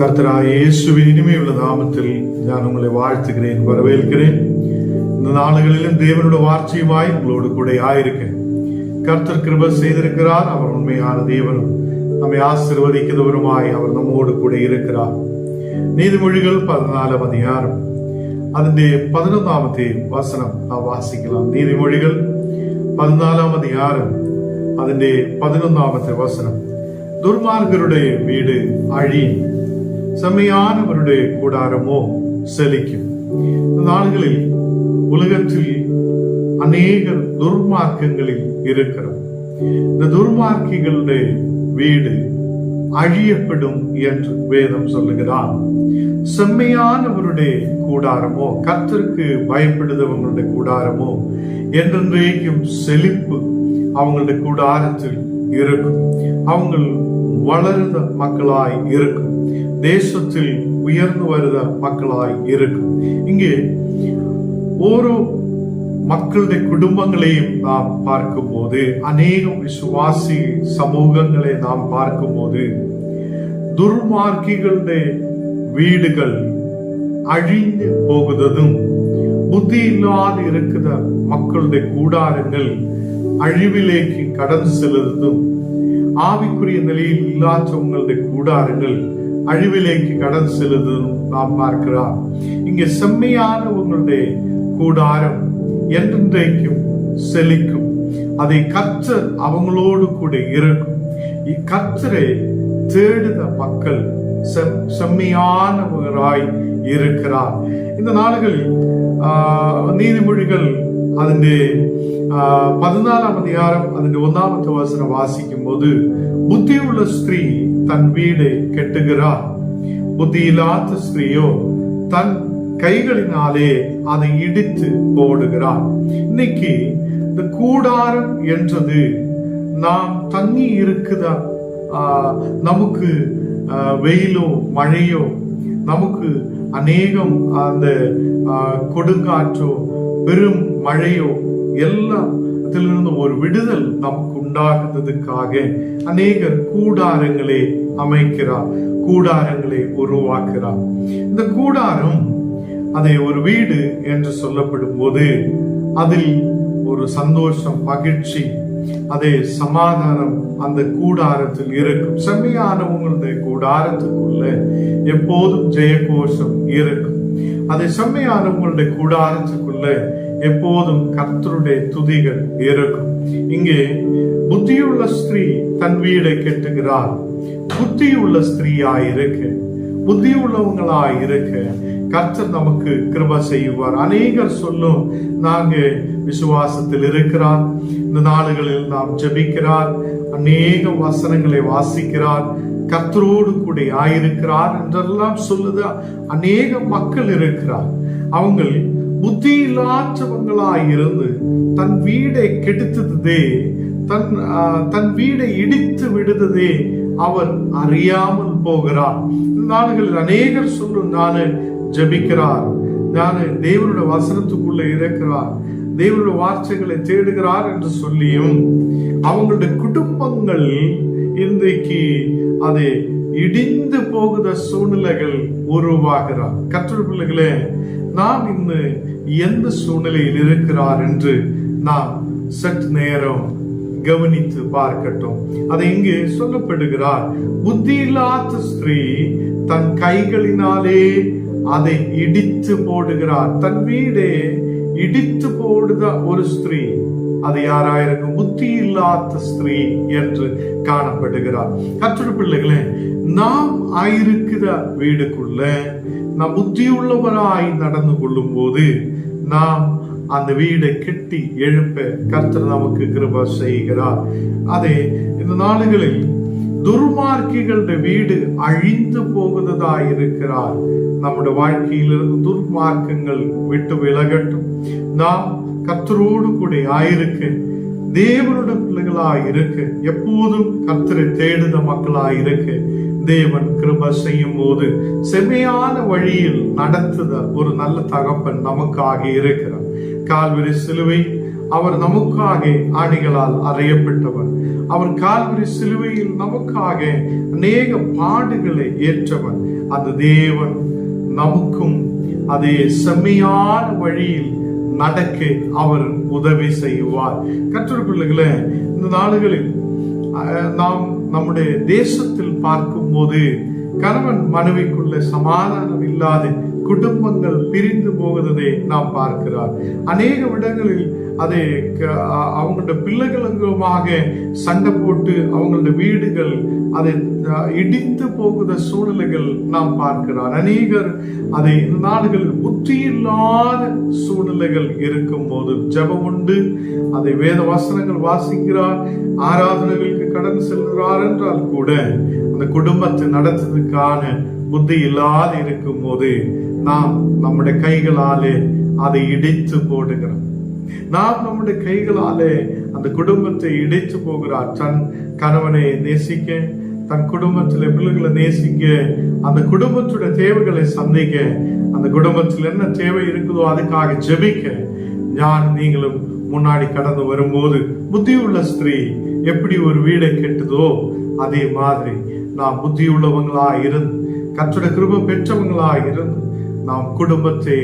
കർത്തരായേശുവിന് ഇനിമയുള്ള നാമത്തിൽ ഞാൻ നിങ്ങളെ വാഴ്ത്തുകിറേൻ വരവേൽക്കിറേൻ ഇന്ന് നാളുകളിലും ദേവനുടെ വാർച്ചയുമായി നിങ്ങളോട് കൂടെ ആയിരിക്കെ. കർത്തർ കൃപ ചെയ്തിരിക്കാർ അവർ ഉണ്മയാണ് ദേവനും നമ്മെ ആശീർവദിക്കുന്നവരുമായി അവർ നമ്മോട് കൂടെ ഇരിക്കാർ നീതിമൊഴികൾ പതിനാലാം അധികാരം. അതിന്റെ പതിനൊന്നാമത്തെ വസനം ആ വാസിക്കലാം. നീതിമൊഴികൾ പതിനാലാം അധികാരം. അതിന്റെ പതിനൊന്നാമത്തെ വസനം. ദുർമാർഗരുടെ വീട് അഴി செம்மையானவருடைய கூடாரமோ செழிக்கும். இந்த நாள்களில் உலகத்தில் அநேகர் துர்மார்க்கங்களில் இருக்கிறோம். இந்த துர்மார்க்கிகளுடைய வீடு அழியப்படும் என்று வேதம் சொல்லுகிறார் செம்மையானவருடைய கூடாரமோ கத்திற்கு பயப்படுதவங்களுடைய கூடாரமோ என்றென்றைக்கும் செழிப்பு அவங்களுடைய கூடாரத்தில் இருக்கும். அவங்கள் வளர்ந்த மக்களாய் இருக்கும். தேசத்தில் உயர்ந்து வருகிற மக்களாய் இருக்கும். இங்கே ஒரு மக்களுடைய குடும்பங்களையும் நாம் பார்க்கும்போது அநேகம் விசுவாசி சமூகங்களை நாம் பார்க்கும்போது துர்மார்க்கிகளுடைய வீடுகள் அழிந்து போகுததும் புத்தி இல்லாது இருக்கிற மக்களுடைய கூடாரங்கள் அழிவிலேக்கு கடந்து செல்வதும் ஆவிக்குரிய நிலையில் இல்லாதவங்களுடைய கூடாரங்கள் அழிவிலேக்கு கடந்து செல்லுவதும் நாம் பார்க்கிறோம் இங்கே செம்மையானவங்களுடைய கூடாரம் என்றென்றைக்கும் செழிக்கும் அதை கற்றர் அவங்களோடு கூட இருக்கும் இக்கற்றரை தேடுத மக்கள் செம் செம்மையானவராய் இருக்கிறார் இந்த நாடுகளில் நீதிமொழிகள் അതിന്റെ പതിനാലാം അധികാരം അതിന്റെ ഒന്നാമത്തെ വസനം വാസിക്കുമ്പോൾ ബുദ്ധിയുള്ള സ്ത്രീ தன் வீடு கெட்டுகிறார். புத்தியில்லாத ஸ்திரீயோ தன் கைகளினாலே அதை இடித்து போடுகிறார். இன்னைக்கு இந்த கூடாரம் என்றது நாம் தங்கி இருக்குதா நமக்கு வெயிலோ மழையோ நமக்கு அநேகம் அந்த கொடுங்காற்றோ பெரும் மழையோ எல்லாத்திலிருந்து ஒரு விடுதல் நமக்கு உண்டாகுறதுக்காக அநேகர் கூடாரங்களை அமைக்கிறார் கூடாரங்களை உருவாக்குறார் இந்த கூடாரம் அதை ஒரு வீடு என்று சொல்லப்படும் போது அதில் ஒரு சந்தோஷம் மகிழ்ச்சி அதே சமாதானம் அந்த கூடாரத்தில் இருக்கும். செம்மையானவங்களுடைய கூடாரத்துக்குள்ள எப்போதும் ஜெயகோஷம் இருக்கும். அதை செம்மையானவங்களுடைய கூடாரத்துக்குள்ள எப்போதும் கர்த்தருடைய துதிகள் இருக்கும். இங்கே புத்தியுள்ள ஸ்திரீ தன் வீடை கெட்டுகிறார் புத்தியுள்ள ஸ்திரீயா இருக்க புத்தி உள்ளவங்களா இருக்க கர்த்தர் நமக்கு கிருப செய்வார். அநேகர் சொல்லும் நாங்க விசுவாசத்தில் இருக்கிறார். இந்த நாடுகளில் நாம் ஜபிக்கிறார். அநேக வசனங்களை வாசிக்கிறார். கர்த்தரோடு கூட ஆயிருக்கிறார் என்றெல்லாம் சொல்லுது. அநேக மக்கள் இருக்கிறார். அவங்க புத்தி இல்லாதவங்களாய் இருந்து தன் வீடை கெடுத்ததே தன் தன் வீடை இடித்து விடுததே அவர் அறியாமல் போகிறார் நாடுகளில் அநேகர் சொல்லும் நானு ஜபிக்கிறார். நான் தேவனுடைய வசனத்துக்குள்ள இருக்கிறார் தேவனுடைய வார்த்தைகளை தேடுகிறார் என்று சொல்லியும் அவங்களுடைய குடும்பங்கள் இன்றைக்கு அதை இடிந்து போகுத சூழ்நிலைகள் உருவாகிறார். கற்று பிள்ளைகளே நாம் இன்னும் எந்த சூழ்நிலையில் இருக்கிறார் என்று நாம் சற்று நேரம் கவனித்து பார்க்கட்டும். அதை இங்கே சொல்லப்படுகிறார் புத்தி இல்லாத ஸ்திரீ தன் கைகளினாலே அதை இடித்து போடுகிறார். தன் வீடே இடித்து போடுத ஒரு ஸ்திரீ அது யாராயிருக்கும்? புத்தி இல்லாத ஸ்திரீ என்று காணப்படுகிறார். கற்று பிள்ளைகளே நாம் ஆயிருக்கிற வீடுக்குள்ள நாம் புத்தியுள்ளவராய் நடந்து கொள்ளும் போது நாம் அந்த வீடை கெட்டி எழுப்ப கர்த்தர் நமக்கு கிருப செய்கிறார். அதே இந்த நாடுகளில் துர்மார்க்கிகளுடைய வீடு அழிந்து போகுததா இருக்கிறார். நம்முடைய வாழ்க்கையிலிருந்து துர்மார்க்கங்கள் விட்டு விலகட்டும். நாம் கத்தரோடு கூட ஆயிருக்க. தேவனுடைய பிள்ளைகளாய் இருக்க. எப்போதும் கத்தரை தேடுத மக்களாய் இருக்க. தேவன் கிருப செய்யும் போது செம்மையான வழியில் நடத்துத ஒரு நல்ல தகப்பன் நமக்காக இருக்கிறார். கால்வரி சிலுவை அவர் நமக்காக ஆணிகளால் அறையப்பட்டவர். அவர் கால்வரி சிலுவையில் நமக்காக அநேக பாடுகளை ஏற்றவர். அந்த தேவன் நமக்கும் அதே செம்மையான வழியில் நடக்க அவர் உதவி செய்வார். கற்றொரு பிள்ளைகளே இந்த நாடுகளில் அஹ், நாம் நம்முடைய தேசத்தில் பார்க்கும்போது கணவன் மனைவிக்குள்ள சமாதானம் இல்லாத குடும்பங்கள் பிரிந்து போகிறதை நாம் பார்க்கிறார். அநேக இடங்களில் அதை அவங்களோட பிள்ளைகளுக்குமாக சண்டை போட்டு அவங்களோட வீடுகள் அதை இடித்து போகுத சூழ்நிலைகள் நாம் பார்க்கிறார். அநேகர் அதை இந்த நாடுகளில் புத்தியில்லாத சூழ்நிலைகள் இருக்கும் போது ஜெபம் உண்டு. அதை வேத வசனங்கள் வாசிக்கிறார். ஆராதனைகளுக்கு கடந்து செல்கிறார் என்றால் கூட அந்த குடும்பத்தை நடத்துவதற்கான புத்தி இல்லாது இருக்கும் போது நாம் நம்முடைய கைகளாலே அதை இடித்து போடுகிறோம். நாம் நம்முடைய கைகளாலே அந்த குடும்பத்தை இடித்து போகிறார். தன் கணவனை நேசிக்க தன் குடும்பத்தில் பிள்ளைகளை நேசிக்க அந்த குடும்பத்துடைய தேவைகளை சந்திக்க அந்த குடும்பத்தில் என்ன தேவை இருக்குதோ அதுக்காக ஜெபிக்க யார் நீங்களும் முன்னாடி கடந்து வரும்போது புத்தியுள்ள ஸ்திரீ எப்படி ஒரு வீடை கெட்டுதோ அதே மாதிரி நாம் புத்தியுள்ளவங்களா இருந்து கற்றுட கிருப பெற்றவங்களா இருந்து நாம் குடும்பத்தை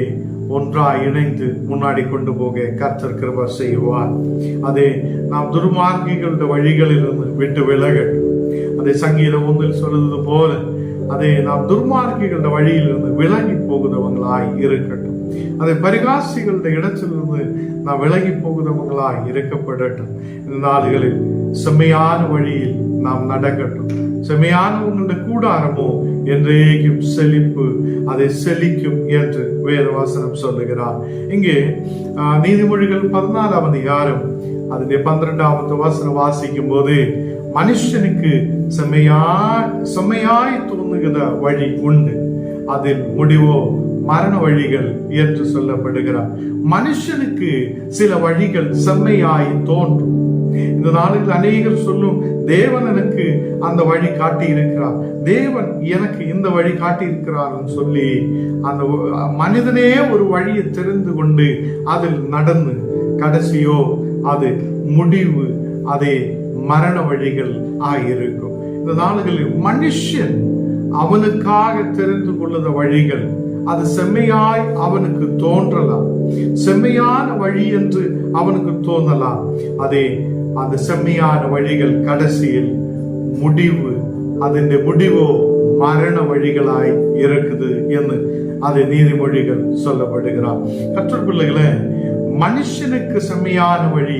ஒன்றாக இணைந்து முன்னாடி கொண்டு போக கர்த்தர் கிருப செய்வார். அதே நாம் துர்மார்க்கிகளுடைய வழிகளிலிருந்து விட்டு விலகட்டும். அதே சங்கீதம் ஒன்றில் சொல்லுவது போல அதை நாம் துர்மார்க்கிகளுடைய வழியிலிருந்து விலகி போகிறவங்களாய் இருக்கட்டும். அதை பரிகாசிகளுடைய இடத்திலிருந்து நாம் விலகி போகிறவங்களாய் இருக்கப்படட்டும் இந்த நாடுகளில் செம்மையான வழியில் நாம் நடக்கட்டும். செம்மையான உங்களுடைய கூடாரமோ என்றேக்கும் செழிப்பு அதை செழிக்கும் என்று வேதவாசனம் சொல்லுகிறார். இங்கே ஆஹ், நீதிமொழிகள் பதினாலாவது அதிகாரம் அதிலே பன்னிரெண்டாவது வசனம் வாசிக்கும் போது மனுஷனுக்கு செம்மையாய் செம்மையாய் தோன்றுகிற வழி உண்டு. அதில் முடிவோ மரண வழிகள் என்று சொல்லப்படுகிறார். மனுஷனுக்கு சில வழிகள் செம்மையாய் தோன்றும். இந்த நாளில் அநேகர் சொல்லும் தேவன் எனக்கு அந்த வழி காட்டி இருக்கிறார் தேவன் எனக்கு இந்த வழி காட்டி இருக்கிறார்னு சொல்லி அந்த மனிதனே ஒரு வழியை தெரிந்து கொண்டு அதில் நடந்து கடைசியோ அது முடிவு அதே மரண வழிகள் ஆகியிருக்கும். இந்த நாடுகளில் மனுஷன் அவனுக்காக தெரிந்து கொள்ளுத வழிகள் அது செம்மையாய் அவனுக்கு தோன்றலாம். செம்மையான வழி என்று அவனுக்கு தோன்றலாம். அதே அந்த செம்மையான வழிகள் கடைசியில் முடிவு അതിന്റെ முடிவோ மரண வழிகளாய் இருக்குது എന്ന് அது நீதிமொழிகள் சொல்லப்படுகிறார் கற்றல் பிள்ளைகளே மனுஷனுக்கு செம்மையான வழி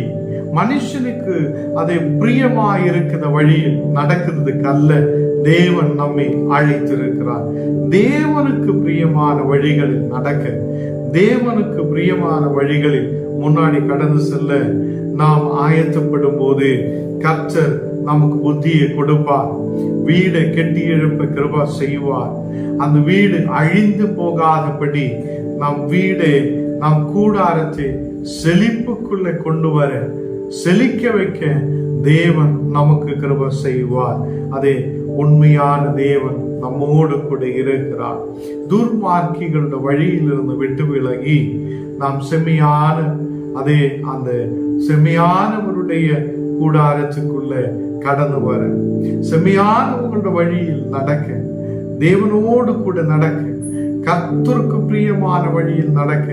மனுஷனுக்கு அது பிரியமாய் இருக்கிற வழியில் நடக்கிறதுக்கு அல்ல தேவன் நம்மை அழைத்திருக்கிறார் தேவனுக்கு பிரியமான வழிகளில் நடக்க தேவனுக்கு பிரியமான வழிகளில் முன்னாடி கடந்து செல்ல நாம் ஆயத்தப்படும் போது கர்த்தர் நமக்கு புத்தியை கொடுப்பார். வீடை கெட்டி எழுப்ப கிருபா செய்வார். அந்த வீடு அழிந்து போகாதபடி நம் வீடை நம் கூடாரத்தை செழிப்புக்குள்ள கொண்டு வர செழிக்க வைக்க தேவன் நமக்கு கிருப செய்வார். அதே உண்மையான தேவன் நம்மோடு கூட இருக்கிறார். துர்மார்க்கிகளோட வழியிலிருந்து விட்டு விலகி நாம் செம்மையான அதே அந்த செம்மையானவருடைய கூடாரத்துக்குள்ள கடந்து வர. செம்மையானவங்களோட வழியில் நடக்க. தேவனோடு கூட நடக்க. கர்த்தருக்கு பிரியமான வழியில் நடக்க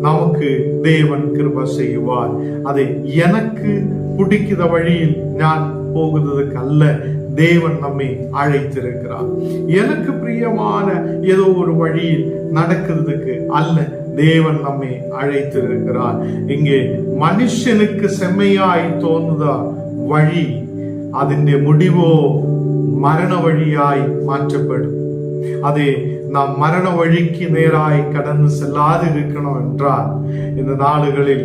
நமக்கு தேவன் கிருப செய்வார். அதை எனக்கு பிடிக்கிற வழியில் நான் போகிறதுக்கு அல்ல. தேவன் நம்மை அழைத்திருக்கிறார். எனக்கு பிரியமான ஏதோ ஒரு வழியில் நடக்கிறதுக்கு அல்ல. தேவன் நம்மை அழைத்திருக்கிறார் இங்கே மனுஷனுக்கு செம்மையாய் தோணுத வழி അതിന്റെ മുടിവോ മരണവഴിയായി മാറ്റപ്പെടും അതെ നാം മരണ വഴിക്ക് നേരായി കടന്നു ചെല്ലാതിരിക്കണം എന്നാൽ ഇന്ന് നാളുകളിൽ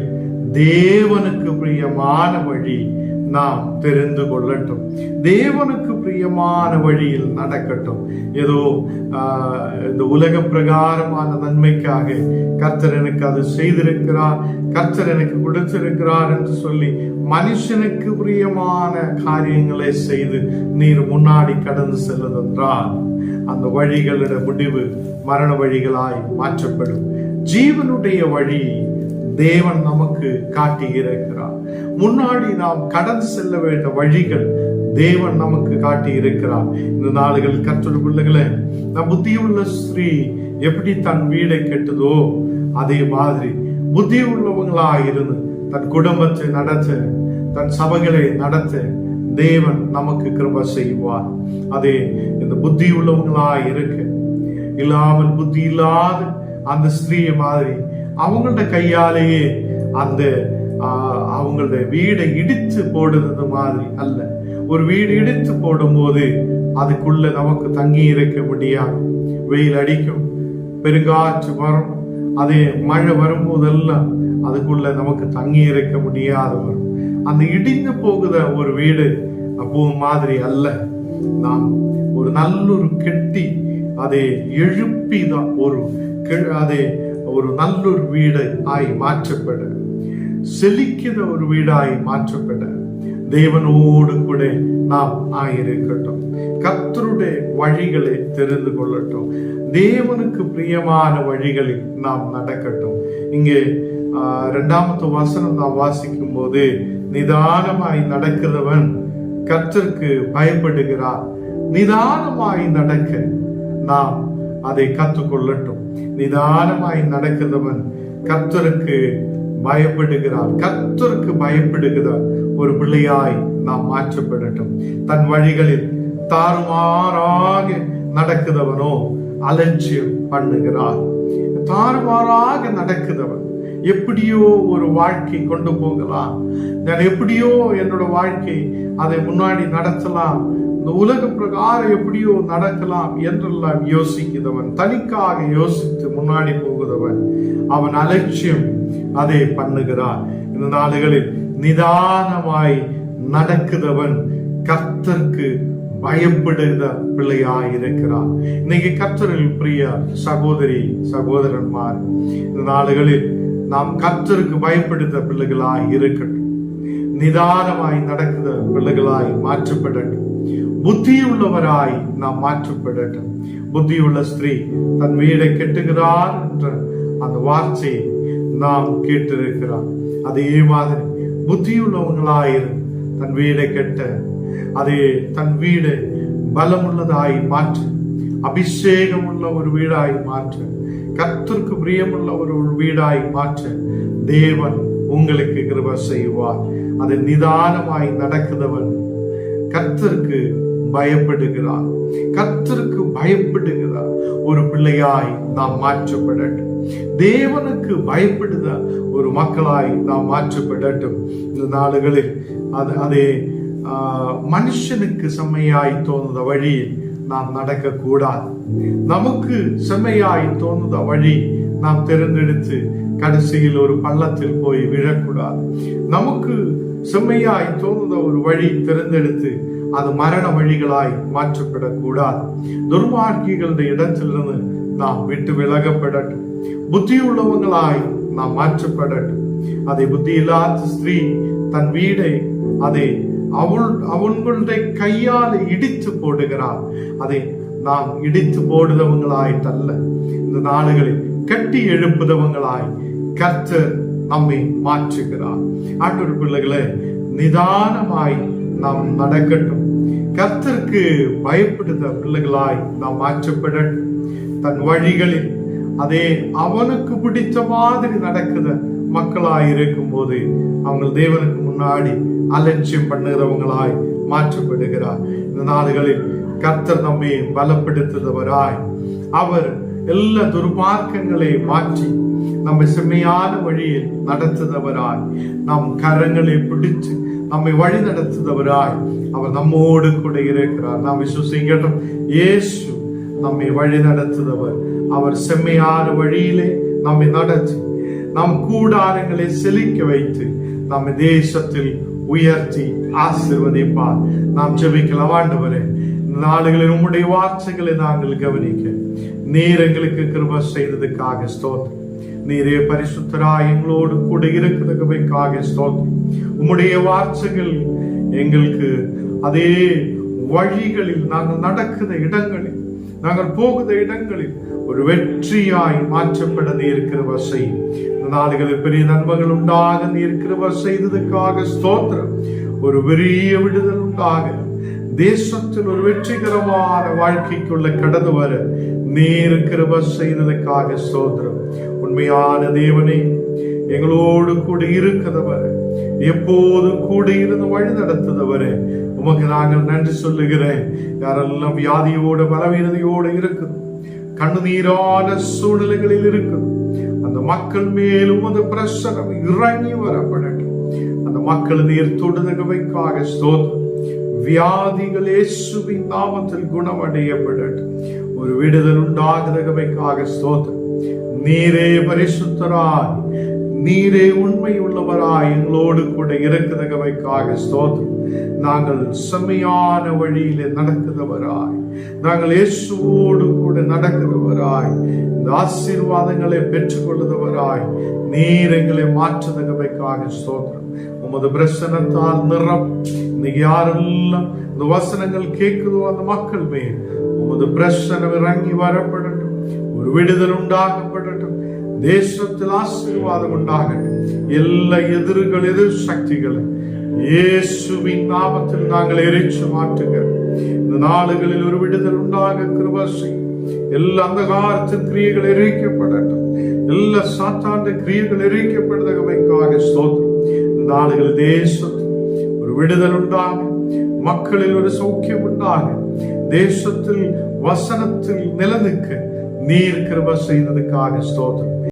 ദേവനുക്ക് പ്രിയമാണ് വഴി நாம் தெரிந்து கொள்ளட்டும். தேவனுக்கு பிரியமான வழியில் நடக்கட்டும். ஏதோ ஆஹ், இந்த உலக பிரகாரமான நன்மைக்காக கர்த்தர் எனக்கு அது செய்திருக்கிறார் கர்த்தர் எனக்கு கொடுத்திருக்கிறார் என்று சொல்லி மனுஷனுக்கு பிரியமான காரியங்களை செய்து நீர் முன்னாடி கடந்து செல்வதென்றால் அந்த வழிகளிட முடிவு மரண வழிகளாய் மாற்றப்படும். ஜீவனுடைய வழி தேவன் நமக்கு காட்டி இருக்கிறார் முன்னாடி நாம் கடந்து செல்ல வேண்ட வழிகள் தேவன் நமக்கு காட்டி இருக்கிறார். இந்த நாடுகள் கற்றொரு பிள்ளைகளே நம் புத்தியுள்ள ஸ்ரீ எப்படி தன் வீடை கெட்டுதோ அதே மாதிரி புத்தி உள்ளவங்களா இருந்து தன் குடும்பத்தை நடத்த தன் சபைகளை நடத்த தேவன் நமக்கு கிருப செய்வார். அதே இந்த புத்தி உள்ளவங்களா இருக்க இல்லாமல் புத்தி இல்லாத அந்த ஸ்திரீ மாதிரி அவங்கள்ட்ட கையாலேயே அந்த ஆஹ், வீடை இடிச்சு போடுறது மாதிரி அல்ல. ஒரு வீடு இடித்து போடும்போது அதுக்குள்ள நமக்கு தங்கி இருக்க முடியாது. வெயில் அடிக்கும் பெருங்காற்று வரும் அதே மழை வரும்போதெல்லாம் அதுக்குள்ள நமக்கு தங்கி இருக்க முடியாத வரும். அந்த இடிந்து போகுத ஒரு வீடு அப்போ மாதிரி அல்ல. நாம் ஒரு நல்லொரு கெட்டி அதை எழுப்பி தான் ஒரு கெ- அதை ஒரு நல்லொரு வீடு ஆய் மாற்றப்படும். செழிக்கிற ஒரு வீடாய் மாற்றப்பட தேவனோடு கூட நாம் ஆயிருக்கட்டும். கத்தருடைய வழிகளை தெரிந்து கொள்ளட்டும். தேவனுக்கு பிரியமான வழிகளில் நாம் நடக்கட்டும். இங்கே இரண்டாமத்து வசனம் நாம் வாசிக்கும் போது நிதானமாய் நடக்கிறவன் கர்த்தருக்கு பயப்படுகிறார். நிதானமாய் நடக்க நாம் அதை கற்றுக்கொள்ளட்டும். நிதானமாய் நடக்கிறவன் கர்த்தருக்கு பயப்படுகிறார். கத்தருக்கு பயப்படுகிறார் ஒரு பிள்ளையாய் நாம் மாற்றப்படட்டும். தன் வழிகளில் தாறுமாறாக நடக்குதவனோ அலட்சியம் பண்ணுகிறார். தாறுமாறாக நடக்குதவன் எப்படியோ ஒரு வாழ்க்கை கொண்டு போகலாம். நான் எப்படியோ என்னோட வாழ்க்கை அதை முன்னாடி நடத்தலாம். இந்த உலக பிரகாரம் எப்படியோ நடக்கலாம் என்றெல்லாம் யோசிக்கிறவன் தனிக்காக யோசித்து முன்னாடி போகிறவன். அவன் அலட்சியம் அதை பண்ணுகிறார். இந்த நாடுகளில் நிதானமாய் நடக்குதவன் கர்த்தருக்கு பயப்படுகிற பிள்ளையா இருக்கிறார் இன்னைக்கு கர்த்தரில் பிரிய சகோதரி சகோதரன்மார் இந்த நாடுகளில் நாம் கர்த்தருக்கு பயப்படுத்த பிள்ளைகளாய் இருக்கட்டும் நிதானமாய் நடக்கிற பிள்ளைகளாய் மாற்றப்படட்டும். புத்தியுள்ளவராய் நாம் மாற்றப்படட்டும். புத்தியுள்ள ஸ்திரீ தன் வீடை கெட்டுகிறார் என்ற அந்த வார்த்தையை நாம் கேட்டிருக்கிறார் அதே மாதிரி புத்தியுள்ளவங்களாயிரு. தன் வீடை கெட்ட அதே தன் வீடு பலமுள்ளதாய் மாற்று. அபிஷேகம் உள்ள ஒரு வீடாய் மாற்று. கத்திற்கு பிரியமுள்ள ஒரு வீடாய் மாற்ற. தேவன் உங்களுக்கு கிருப செய்வார். அது நிதானமாய் நடக்குதவன் கத்திற்கு பயப்படுகிறார். கத்திற்கு பயப்படுகிறார். ஒரு பிள்ளையாய் நாம் மாற்றப்படட்டும். தேவனுக்கு பயப்படுத ஒரு மக்களாய் நாம் மாற்றப்படட்டும். இந்த நாடுகளில் அது அதே மனுஷனுக்கு செம்மையாய் தோணுத வழியில் நாம் நடக்கக்கூடாது. நமக்கு செம்மையாய் தோணுத வழி நாம் தேர்ந்தெடுத்து கடைசியில் ஒரு பள்ளத்தில் போய் விழக்கூடாது. நமக்கு செம்மையாய் தோணுத ஒரு வழி தேர்ந்தெடுத்து அது மரண வழிகளாய் மாற்றப்படக்கூடாது. துர்மார்க்கிகளுடைய இடத்திலிருந்து நாம் விட்டு விலகப்படட்டும். புத்தியுள்ளவங்களாய் நாம் மாற்றப்படட்டும். அதை புத்தி இல்லாத ஸ்திரீ தன் வீடை அதை அவள் அவங்களுடைய கையால் இடித்து போடுகிறார் அதை நாம் இடித்து தள்ள இந்த நாடுகளில் கட்டி எழுப்புதவங்களாய் கர்த்தர் நம்மை மாற்றுகிறார். ஆட்டு பிள்ளைகளை நிதானமாய் நாம் நடக்கட்டும். கர்த்தருக்கு பயப்படுத பிள்ளைகளாய் நாம் மாற்றப்பட தன் வழிகளில் அதே அவனுக்கு பிடித்த மாதிரி நடக்குத மக்களாய் இருக்கும் போது அவங்க தேவனுக்கு முன்னாடி அலட்சியம் பண்ணுகிறவங்களாய் மாற்றப்படுகிறார். இந்த நாடுகளில் கர்த்தர் நம்மை பலப்படுத்துகிறவராய் அவர் எல்லா துர்மார்க்கங்களை மாற்றி நம்மை செம்மையான வழியில் நடத்துதவராய் நம் கரங்களை பிடிச்சு நம்மை வழி நடத்துதவராய் அவர் நம்மோடு கூட இருக்கிறார். நாம் விசுவசிக்கட்டும். இயேசு நம்மை வழி நடத்துதவர். அவர் செம்மையான வழியிலே நம்மை நடத்தி நம் கூடாரங்களை செழிக்க வைத்து நம்ம தேசத்தில் உயர்த்தி ஆசிர்வதிப்பார். நாம் ஜெபிக்கலாம் ஆண்டவரே. இந்த நாடுகளில் உம்முடைய வார்த்தைகளை நாங்கள் கவனிக்க நீர் எங்களுக்கு கிருப செய்ததுக்காக ஸ்தோத்திரம். நீரே பரிசுத்தரா எங்களோடு கூட இருக்கிறதுக்காக ஸ்தோத்திரம். உம்முடைய வார்த்தைகள் எங்களுக்கு அதே வழிகளில் நாங்கள் நடக்கிற இடங்களில் நாங்கள் போகிற இடங்களில் ஒரு வெற்றியாய் மாற்றப்பட நீர் கிருப செய்யும் நாடுகளில் பெரிய நன்மைகள் உண்டாக இருக்கிற வசை இதுக்காக ஸ்தோத்திரம். ஒரு பெரிய விடுதல் உண்டாக தேசத்தில் ஒரு வெற்றிகரமான வாழ்க்கைக்குள்ள கடந்து வர நேரு கிருப செய்ததுக்காக ஸ்தோத்திரம். உண்மையான தேவனே எங்களோடு கூட இருக்கிறவர் எப்போதும் கூட இருந்து வழி நடத்துதவர் உமக்கு நாங்கள் நன்றி சொல்லுகிறேன். யாரெல்லாம் வியாதியோட பலவீனதையோடு இருக்குது கண்ணுநீரான சூழ்நிலைகளில் இருக்குது அந்த மக்கள் மேலும் அந்த பிரசனம் இறங்கி வரப்படட்டும். அந்த மக்கள் நீர் தொடுதகவைக்காக ஸ்தோத்திரம். வியாதிகள் இயேசுவின் நாமத்தில் குணமடையப்படட்டும். ஒரு விடுதல் உண்டாகிறதகவைக்காக ஸ்தோத்திரம். நீரே பரிசுத்தராய். நீரே உண்மை உள்ளவராய் எங்களோடு கூட இருக்கிறதகவைக்காக ஸ்தோத்திரம். நாங்கள் செம்மையான வழியிலே நடக்கிறவராய். நாங்கள் இயேசுவோடு கூட நடக்கிறவராய். இந்த ஆசீர்வாதங்களை பெற்றுக்கொள்ளுதவராய் நீர் எங்களை மாற்றுதகவைக்காக ஸ்தோத்திரம். உமது பிரசனத்தால் நிறம். இன்னைக்கு யாரெல்லாம் இந்த வசனங்கள் கேட்குதோ அந்த மக்கள் மேல் உமது பிரசனம் இறங்கி வரப்படட்டும். ஒரு விடுதல் உண்டாகப்படட்டும். தேசத்தில் ஆசீர்வாதம் உண்டாகட்டும் எல்லா எதிர்கள் எதிர் சக்திகளை இயேசுவின் நாமத்தில் நாங்கள் எரிச்சு மாற்றுகிறோம் இந்த நாளுகளில் ஒரு விடுதல் உண்டாக கிருபாசி எல்லா அந்தகாரத்தின் கிரியைகள் எரிக்கப்படட்டும். எல்லா சாத்தாண்ட கிரியைகள் எரிக்கப்படுதமைக்காக ஸ்தோத்திரம். இந்த நாளுகள் தேசத்தில் ஒரு விடுதல் உண்டாக. மக்களில் ஒரு சௌக்கியம் உண்டாக. தேசத்தில் வசனத்தில் நிலநிற்க. நீர் கிருப செய்ததுக்காக ஸ்தோத்திரம்.